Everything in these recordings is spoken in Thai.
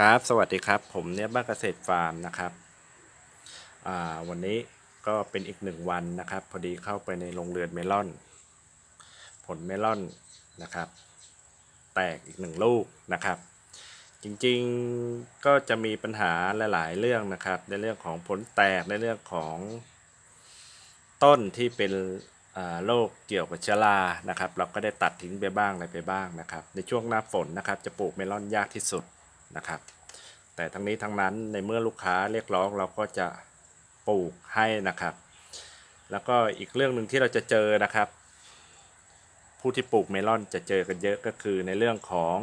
ครับ สวัสดีครับ ผมเนี่ยบ้านเกษตรฟาร์มนะครับอ่าวันนี้ก็เป็นอีกหนึ่งวันนะครับ พอดีเข้าไปในโรงเรือนเมลอน ผลเมลอนนะครับ แตกอีกหนึ่งลูกนะครับ จริงๆก็จะมีปัญหาหลาย ๆ เรื่องนะครับ ในเรื่องของผลแตกในเรื่องของต้นที่เป็นอ่าโรคเกี่ยวกับเชื้อรานะครับ เราก็ได้ตัดทิ้งไปบ้างอะไรไปบ้างนะครับ ในช่วงหน้าฝนนะครับ จะปลูกเมลอนยากที่สุด นะครับ แต่ทั้งนี้ทั้งนั้นในเมื่อลูกค้าเรียกร้องเราก็จะปลูกให้นะครับ แล้วก็อีกเรื่องหนึ่งที่เราจะเจอนะครับ ผู้ที่ปลูกเมลอนจะเจอกันเยอะก็คือในเรื่องของ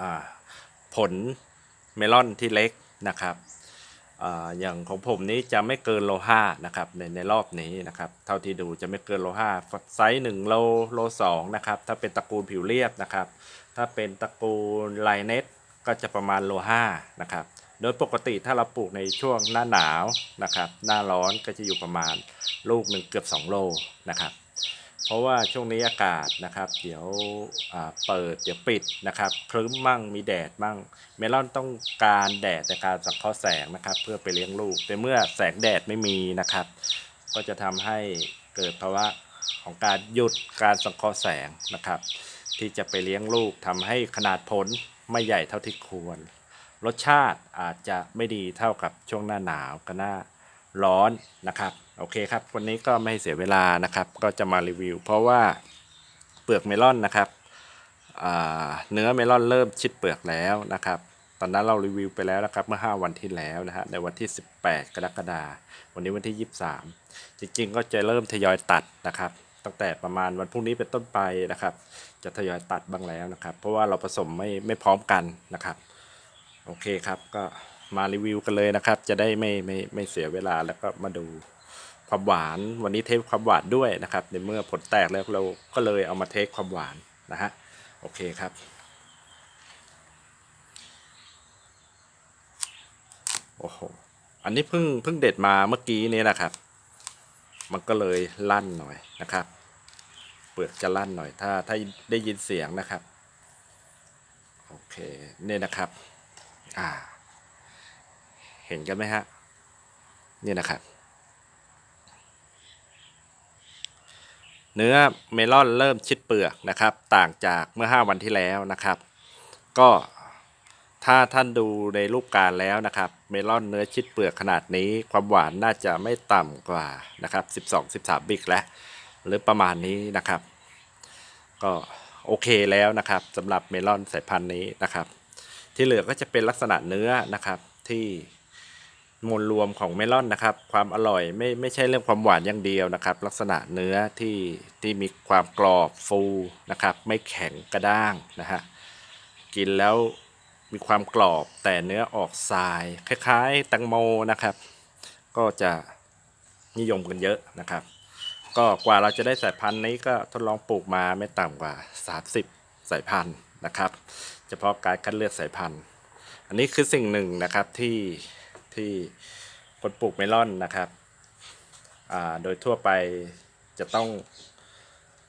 อผลเมลอนที่เล็กนะครับออย่างของผมนี้จะไม่เกินโลห้านะครับในในรอบนี้นะครับเท่าที่ดูจะไม่เกินโลห้าไซส์หนึ่งโลโลสองนะครับถ้าเป็นตระกูลผิวเรียบนะครับ ถ้าเป็นตระกูลไลเน็ต ก็จะประมาณโลห้านะครับ โดยปกติถ้าเราปลูกในช่วงหน้าหนาวนะครับ หน้าร้อนก็จะอยู่ประมาณลูกหนึ่งเกือบ 2 โลนะครับเพราะว่าช่วงนี้อากาศนะครับ เดี๋ยวอ่าเปิดเดี๋ยวปิดนะครับครึ้มมั่งมีแดดมั่ง เมลอนต้องการแดดในการสังเคราะห์แสงนะครับ เพื่อไปเลี้ยงลูกแต่เมื่อแสงแดดไม่มีนะครับ ก็จะทำให้เกิดภาวะของการหยุดการสังเคราะห์แสงนะครับ ที่จะไปเลี้ยงลูกทำให้ขนาดผล ไม่ใหญ่เท่าที่ควร รสชาติอาจจะไม่ดีเท่ากับช่วงหน้าหนาวกับหน้าร้อนนะครับโอเคครับ วันนี้ก็ไม่ให้เสียเวลานะครับ ก็จะมารีวิว เพราะว่าเปลือกเมลอนนะครับเนื้อเมลอนเริ่มชิดเปลือกแล้วนะครับ ตอนนั้นเรารีวิวไปแล้วนะครับเมื่อ 5 วันที่แล้วนะฮะในวันที่ 18 กรกฎาคมวันนี้วันที่ 23 จริงๆ ก็จะเริ่มทยอยตัดนะครับ ตั้งแต่ประมาณวันพรุ่งนี้เป็นต้นไปนะครับ จะทยอยตัดบ้างแล้วนะครับ เพราะว่าเราผสมไม่ไม่พร้อมกันนะครับ โอเคครับก็มารีวิวกันเลยนะครับ จะได้ไม่ไม่ไม่เสียเวลาแล้วก็มาดูความหวานวันนี้เทสความหวานด้วยนะครับ ในเมื่อผลแตกแล้วเราก็เลยเอามาเทสความหวานนะฮะโอเคครับโอ้โหอันนี้เพิ่งเพิ่งเด็ดมาเมื่อกี้นี้นะครับ มันก็เลยลั่นหน่อยนะครับ เปลือกจะลั่นหน่อยถ้าถ้าได้ยินเสียงนะครับโอเคเนี่ยนะครับอ่าเห็นกันไหมฮะนี่นะครับ เนื้อเมลอนเริ่มชิดเปลือกนะครับ ต่างจากเมื่อ 5 วันที่แล้วนะครับ ก็ ถ้าท่านดูในรูปการแล้วนะครับ เมลอนเนื้อชิดเปลือกขนาดนี้ ความหวานน่าจะไม่ต่ำกว่านะครับ 12-13 บิกแล้ว หรือประมาณนี้นะครับ ก็โอเคแล้วนะครับสำหรับเมลอนสายพันธุ์นี้นะครับ ที่เหลือก็จะเป็นลักษณะเนื้อนะครับที่มวลรวมของเมลอนนะครับ ความอร่อยไม่ไม่ใช่เรื่องความหวานอย่างเดียวนะครับ ลักษณะเนื้อที่ที่มีความกรอบฟูนะครับ ไม่แข็งกระด้างนะฮะกินแล้ว มีความกรอบแต่เนื้อออกทราย คล้ายๆแตงโมนะครับ ก็จะนิยมกันเยอะนะครับ ก็กว่าเราจะได้สายพันธุ์นี้ก็ทดลองปลูกมาไม่ต่ำกว่า 30 สายพันธุ์นะครับเฉพาะการคัดเลือกสายพันธุ์ อันนี้คือสิ่งหนึ่งนะครับที่ที่คนปลูกเมลอนนะครับโดยทั่วไปจะต้อง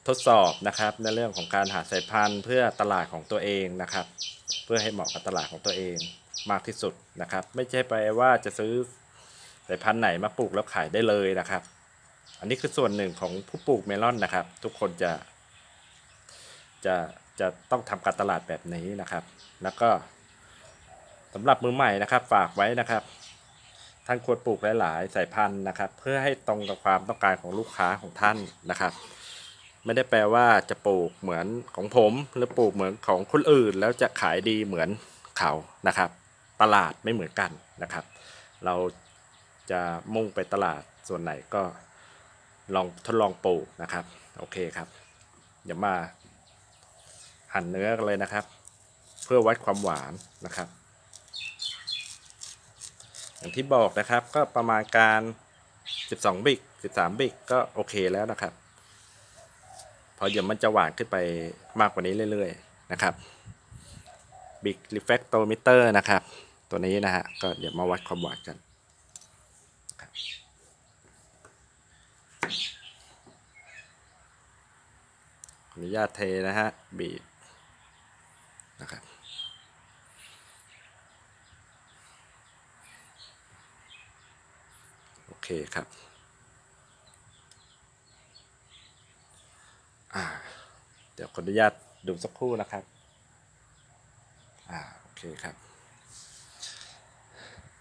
ทดสอบนะครับในเรื่องของการหาสายพันธุ์เพื่อตลาดของตัวเองนะครับ เพื่อให้เหมาะกับตลาดของตัวเองมากที่สุดนะครับ ไม่ใช่ไปว่าจะซื้อสายพันธุ์ไหนมาปลูกแล้วขายได้เลยนะครับ อันนี้คือส่วนหนึ่งของผู้ปลูกเมลอนนะครับ ทุกคนจะจะจะต้องทำการตลาดแบบนี้นะครับ แล้วก็สำหรับมือใหม่นะครับฝากไว้นะครับท่านควรปลูกหลาย ๆ สายพันธุ์นะครับ เพื่อให้ตรงกับความต้องการของลูกค้าของท่านนะครับ ไม่ได้แปลว่าจะปลูกเหมือนของผมหรือปลูกเหมือนของคนอื่น แล้วจะขายดีเหมือนเขานะครับ ตลาดไม่เหมือนกันนะครับ เราจะมุ่งไปตลาดส่วนไหนก็ลองทดลองปลูกนะครับ โอเคครับ เดี๋ยวมาหั่นเนื้อกันเลยนะครับ เพื่อวัดความหวานนะครับ อย่างที่บอกนะครับก็ประมาณการ 12 บิก 13 บิกก็โอเคแล้วนะครับ เดี๋ยวมันจะหวานขึ้นไปมากกว่านี้เรื่อย ๆ นะครับ Big Refractometer นะครับ ตัวนี้นะฮะ ก็เดี๋ยวมาวัดความหวานกัน ขออนุญาตเทนะฮะ บีบนะครับโอเคครับ อ่า เดี๋ยวขออนุญาตดูสักครู่นะครับ อ่า โอเคครับ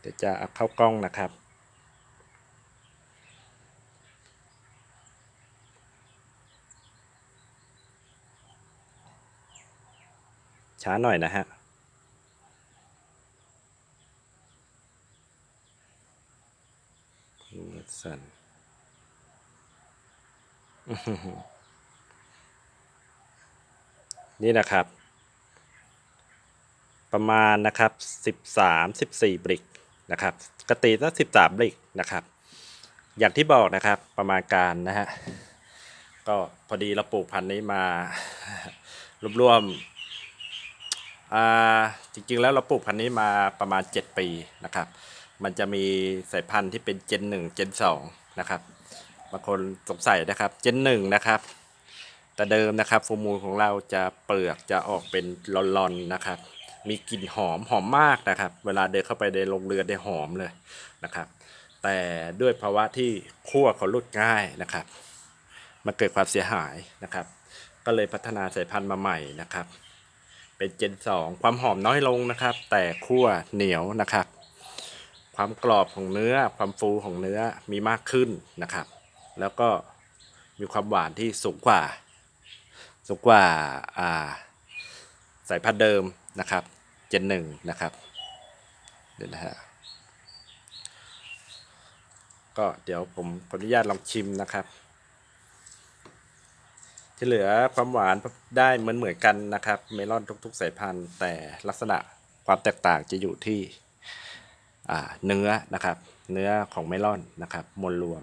เดี๋ยวจะเข้ากล้องนะครับช้าหน่อยนะฮะคุณวัสัน นี่นะครับ ประมาณนะครับ 13 14 บริกนะครับกตีตั้ง13 บริกนะครับ อย่างที่บอกนะครับประมาณการนะฮะก็พอดีเราปลูกพันธุ์นี้มารวมๆอ่าจริงๆแล้วเราปลูกพันธุ์นี้มาประมาณ 7 ปีนะครับ มันจะมีสายพันธุ์ที่เป็นเจน1เจน2นะครับบางคนสงสัยนะครับ เจน1นะครับ แต่เดิมนะครับฟูมูลของเราจะเปลือกจะออกเป็นลอนๆนะครับ มีกลิ่นหอมหอมมากนะครับ เวลาเดินเข้าไปในโรงเรือนได้หอมเลยนะครับ แต่ด้วยภาวะที่คั่วเขาลุดง่ายนะครับ มันเกิดความเสียหายนะครับ ก็เลยพัฒนาสายพันธุ์มาใหม่นะครับ เป็นเจน 2 ความหอมน้อยลงนะครับ แต่คั่วเหนียวนะครับ ความกรอบของเนื้อความฟูของเนื้อมีมากขึ้นนะครับ แล้วก็มีความหวานที่สูงกว่า สูงกว่าอ่าสายพันธุ์เดิมนะครับเจนหนึ่งนะครับเดี๋ยวนะฮะก็เดี๋ยวผมขออนุญาตลองชิมนะครับ ที่เหลือความหวานได้เหมือนเหมือนกันนะครับ เมลอนทุก ๆ สายพันธุ์ แต่ลักษณะความแตกต่างจะอยู่ที่เนื้อนะครับ เนื้อของเมลอนนะครับมวลรวม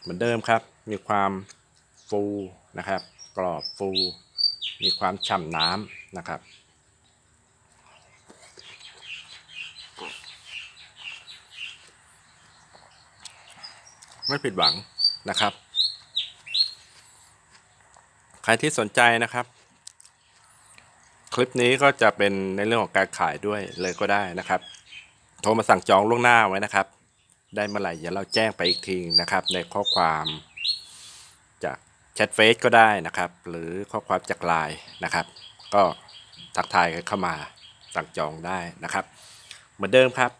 เหมือนเดิมครับ มีความฟูนะครับ กรอบฟู มีความฉ่ำน้ำนะครับไม่ผิดหวังนะครับ ใครที่สนใจนะครับ คลิปนี้ก็จะเป็นในเรื่องของการขายด้วยเลยก็ได้นะครับ โทรมาสั่งจองล่วงหน้าไว้นะครับ ได้เมื่อไหร่เดี๋ยวเราแจ้งไปอีกทีนะครับ ในข้อความจากแชทเฟซก็ได้นะครับ หรือข้อความจากไลน์นะครับ ก็ทักทายกันเข้ามาสั่งจองได้นะครับ เหมือนเดิมครับ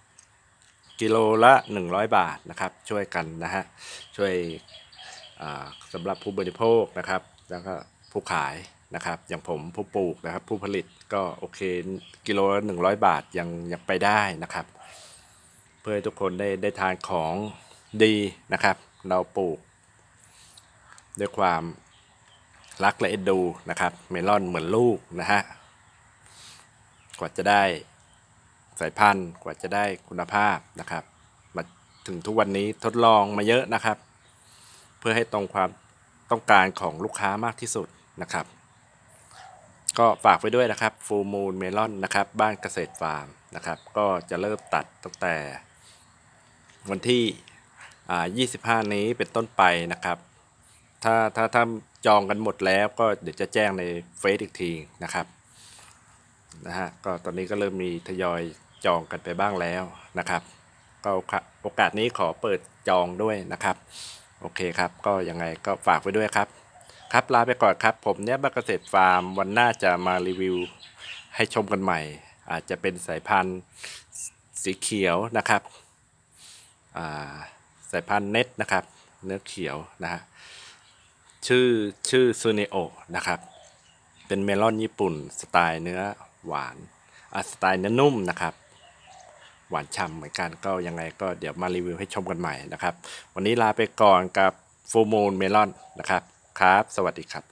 กิโลละ 100 บาทนะครับ ช่วยกันนะฮะช่วยสำหรับผู้บริโภคนะครับ แล้วก็ผู้ขายนะครับ อย่างผมผู้ปลูกนะครับ ผู้ผลิตก็โอเคกิโลละ100 บาทยังยังไปได้นะครับ พื่อให้ทุกคนได้ได้ทานของดีนะครับ เราปลูก ด้วยความรักและเอ็นดูนะครับ เมลอนเหมือนลูกนะฮะกว่าจะได้สายพันธุ์กว่าจะได้คุณภาพนะครับ มาถึงทุกวันนี้ทดลองมาเยอะนะครับ เพื่อให้ตรงความต้องการของลูกค้ามากที่สุดนะครับ ก็ฝากไว้ด้วยนะครับฟูมูลเมลอนนะครับ บ้านเกษตรฟาร์มนะครับ ก็จะเริ่มตัดตั้งแต่ วันที่ 25 นี้เป็นต้นไปนะครับ ถ้าถ้าถ้าจองกันหมดแล้วก็เดี๋ยวจะแจ้งในเฟซอีกทีนะครับนะฮะก็ตอนนี้ก็เริ่มมีทยอยจองกันไปบ้างแล้วนะครับก็โอกาสนี้ขอเปิดจองด้วยนะครับ โอเคครับ ก็ยังไงก็ฝากไว้ด้วยครับ ครับลาไปก่อนครับ ผมเนี่ยบ้านเกษตรฟาร์มวันหน้าจะมารีวิวให้ชมกันใหม่ อาจจะเป็นสายพันธุ์สีเขียวนะครับ สายพันธุ์เน็ตนะครับ เนื้อเขียวนะฮะชื่อชื่อซูเนโอนะครับ เป็นเมลอนญี่ปุ่น สไตล์เนื้อหวานอะสไตล์เนื้อนุ่มนะครับ หวานฉ่ำเหมือนกันก็ยังไงก็เดี๋ยวมารีวิวให้ชมกันใหม่นะครับ วันนี้ลาไปก่อนกับฟูมูลเมลอนนะครับ ครับ สวัสดีครับ